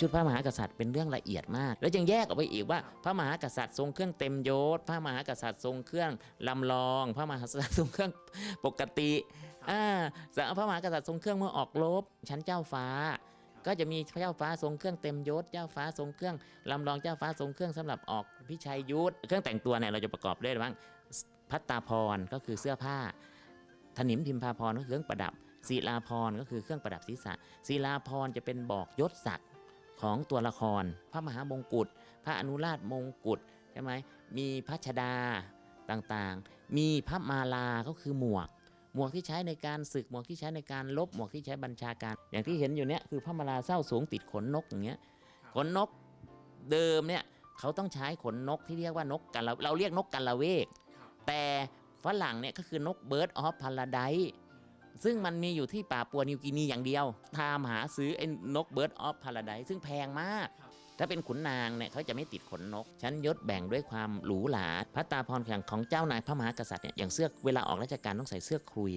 ชุดพระมหากษัตริย์เป็นเรื่องละเอียดมาก แล้วยังแยกออกไปอีกว่า พระมหากษัตริย์ทรงเครื่องเต็มยศ พระมหากษัตริย์ทรงเครื่องลำลอง พระมหากษัตริย์ทรงเครื่องปกติอ่าพระมหากษัตริย์ทรงเครื่องเมื่อออกรบชั้นเจ้าฟ้าก็จะมีพระเจ้าฟ้าทรงเครื่องเต็มยศ เจ้าฟ้าทรงเครื่องลำลองเจ้าฟ้าทรงเครื่องสำหรับออกพิชัยยุทธเครื่องแต่งตัวเนี่ยเราจะประกอบด้วยอะไรบ้างพัตตาพรก็คือเสื้อผ้า ถนิมพิมพาพรก็คือเครื่องประดับศิลาพรก็คือเครื่องประดับศีรษะศิลาพรจะเป็นบอกยศศักดิ์ ของตัวละคร พระมหามงกุฎพระอนุราชมงกุฎใช่ไหมมีพระชดาต่างๆ มีพระมาลาก็คือหมวก หมวกที่ใช้ในการศึกหมวกที่ใช้ในการลบหมวกที่ใช้บัญชาการ อย่างที่เห็นอยู่เนี้ยคือพระมาลาเศร้าสูงติดขนนกอย่างเงี้ยขนนกเดิมเนี่ยเขาต้องใช้ขนนกที่เรียกว่านกกันละเราเรียกนกกันละเวก แต่ฝรั่งเนี่ยก็คือนกเบิร์ดออฟพาราได ซึ่งมันมีอยู่ที่ป่าปัวนิวกินีอย่างเดียว ตามหาซื้อไอ้นกเบิร์ดออฟพาราไดซึ่งแพงมาก ถ้าเป็นขุนนางเนี่ยเขาจะไม่ติดขนนก ชั้นยศแบ่งด้วยความหรูหราพระตาพรอย่างของเจ้านายพระมหากษัตริย์เนี่ยอย่างเสื้อเวลาออกราชการต้องใส่เสื้อคลุย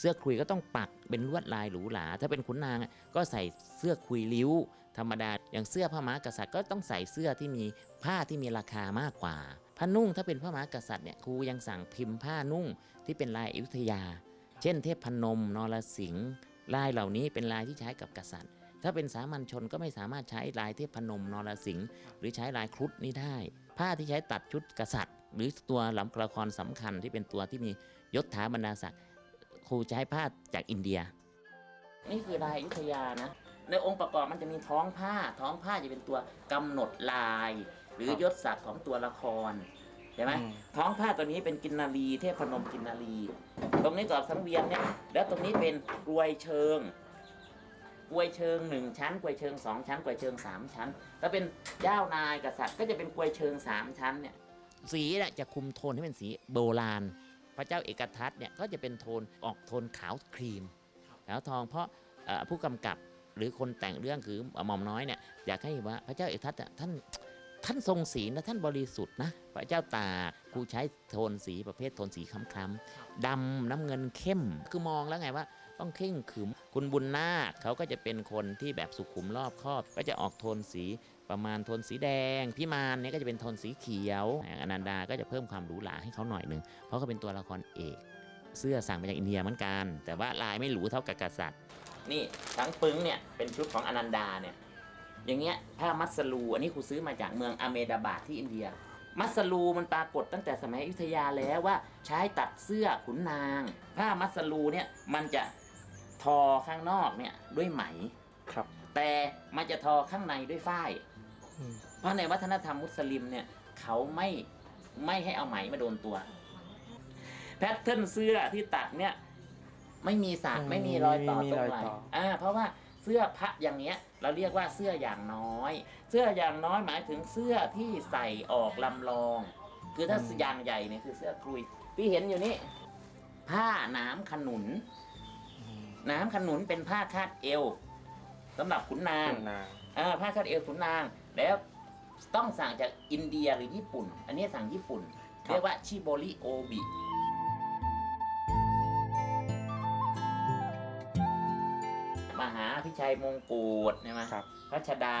เสื้อคลุยก็ต้องปักเป็นลวดลายหรูหราถ้าเป็นขุนนางอะก็ใส่เสื้อคลุยริ้ว ธรรมดา อย่างเสื้อพระมหากษัตริย์ก็ต้องใส่เสื้อที่มีผ้าที่มีราคามากกว่าผ้านุ่งถ้าเป็นพระมหากษัตริย์เนี่ยครูยังสั่งพิมพ์ผ้านุ่งที่เป็นลายอยุธยา เช่นเทพพนม นรสิงห์ลายเหล่านี้เป็นลายที่ใช้กับกษัตริย์ ถ้าเป็นสามัญชนก็ไม่สามารถใช้ลายเทพพนม นรสิงห์หรือใช้ลายครุฑนี้ได้ ผ้าที่ใช้ตัดชุดกษัตริย์ หรือตัวลำละครสำคัญที่เป็นตัวที่มียศถาบรรดาศักดิ์ครูใช้ผ้าจากอินเดีย นี่คือลายอยุธยานะในองค์ประกอบมันจะมีท้องผ้า ท้องผ้าจะเป็นตัวกำหนดลาย หรือยศศักดิ์ของตัวละครใช่ไหมอืมท้องผ้าตัวนี้เป็นกินนารีเทพนมกินนารี ตรงนี้กรอบสังเวียนเนี่ย แล้วตรงนี้เป็นกลวยเชิงกลวยเชิงหนึ่งชั้นกลวยเชิงสองชั้นกลวยเชิงสามชั้นถ้าเป็นเจ้านายกษัตริย์ก็จะเป็นกลวยเชิงสามชั้นเนี่ย สีเนี่ยจะคุมโทนให้เป็นสีโบราณ พระเจ้าเอกทัตเนี่ยก็จะเป็นโทนออกโทนขาวครีมขาวทองเพราะเอ่อผู้กำกับหรือคนแต่งเรื่องคือหม่อมน้อยเนี่ยอยากให้เห็นว่าพระเจ้าเอกทัตอะท่าน ท่านทรงศีลนะท่านบริสุทธิ์นะพระเจ้าตากครูใช้โทนสีประเภทโทนสีคล้ำๆดำน้ำเงินเข้มคือมองแล้วไงว่า ต้องเข่งขรึมคุณบุญนาคเขาก็จะเป็นคนที่แบบสุขุมรอบคอบก็จะออกโทนสีประมาณโทนสีแดงพิมานเนี่ยก็จะเป็นโทนสีเขียวอนันดาก็จะเพิ่มความหรูหราให้เขาหน่อยหนึ่งเพราะเขาเป็นตัวละครเอก เสื้อสั่งมาจากอินเดียเหมือนกัน แต่ว่าลายไม่หรูเท่ากับกษัตริย์ นี่ทั้งปึ้งเนี่ยเป็นชุดของอนันดาเนี่ย อย่างเงี้ยผ้ามัสลูอันนี้ครูซื้อมาจากเมืองอเมดาบาดที่อินเดีย มัสลูมันปรากฏตั้งแต่สมัยอยุธยาแล้วว่าใช้ตัดเสื้อขุนนาง ผ้ามัสลูเนี่ยมันจะทอข้างนอกเนี่ยด้วยไหมครับ แต่มันจะทอข้างในด้วยฝ้ายอืมเพราะในวัฒนธรรมมุสลิมเนี่ยเขาไม่ไม่ให้เอาไหมมาโดนตัว แพทเทิร์นเสื้อที่ตัดเนี่ย ไม่มีสากไม่มีรอยต่อตรงไหล่อ่า เพราะว่าเสื้อพระอย่างเนี้ย เราเรียกว่าเสื้ออย่างน้อย เสื้ออย่างน้อยหมายถึงเสื้อที่ใส่ออกลำลอง คือถ้าอย่างใหญ่เนี่ยคือเสื้อคลุยที่เห็นอยู่นี่ผ้าหนามขนุนอืมหนามขนุนเป็นผ้าคาดเอวสำหรับขุนนางขุนนางอ่าผ้าคาดเอวขุนนาง แล้วต้องสั่งจากอินเดียหรือญี่ปุ่น อันนี้สั่งญี่ปุ่น เรียกว่าชิโบริโอบิ มหาพิชัยมงกุฎใช่ไหมครับ พระชดา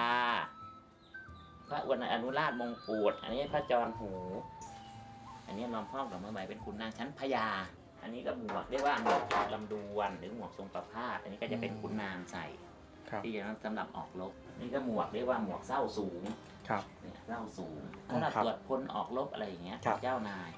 พระวันอนุราชมงกุฎอันนี้พระจรหู อันนี้ลอมพอกดอกไม้ใบเป็นขุนนางชั้นพญาอันนี้ก็หมวกเรียกว่าหมวกลำดวนหรือหมวกทรงประพาสอันนี้ก็จะเป็นขุนนางใส่ครับที่จะสำหรับออกรบนี่ก็หมวกเรียกว่าหมวกเศร้าสูงครับเนี่ยเศร้าสูงอ๋อสำหรับครับตรวจพลออกรบอะไรอย่างเงี้ยครับเจ้านาย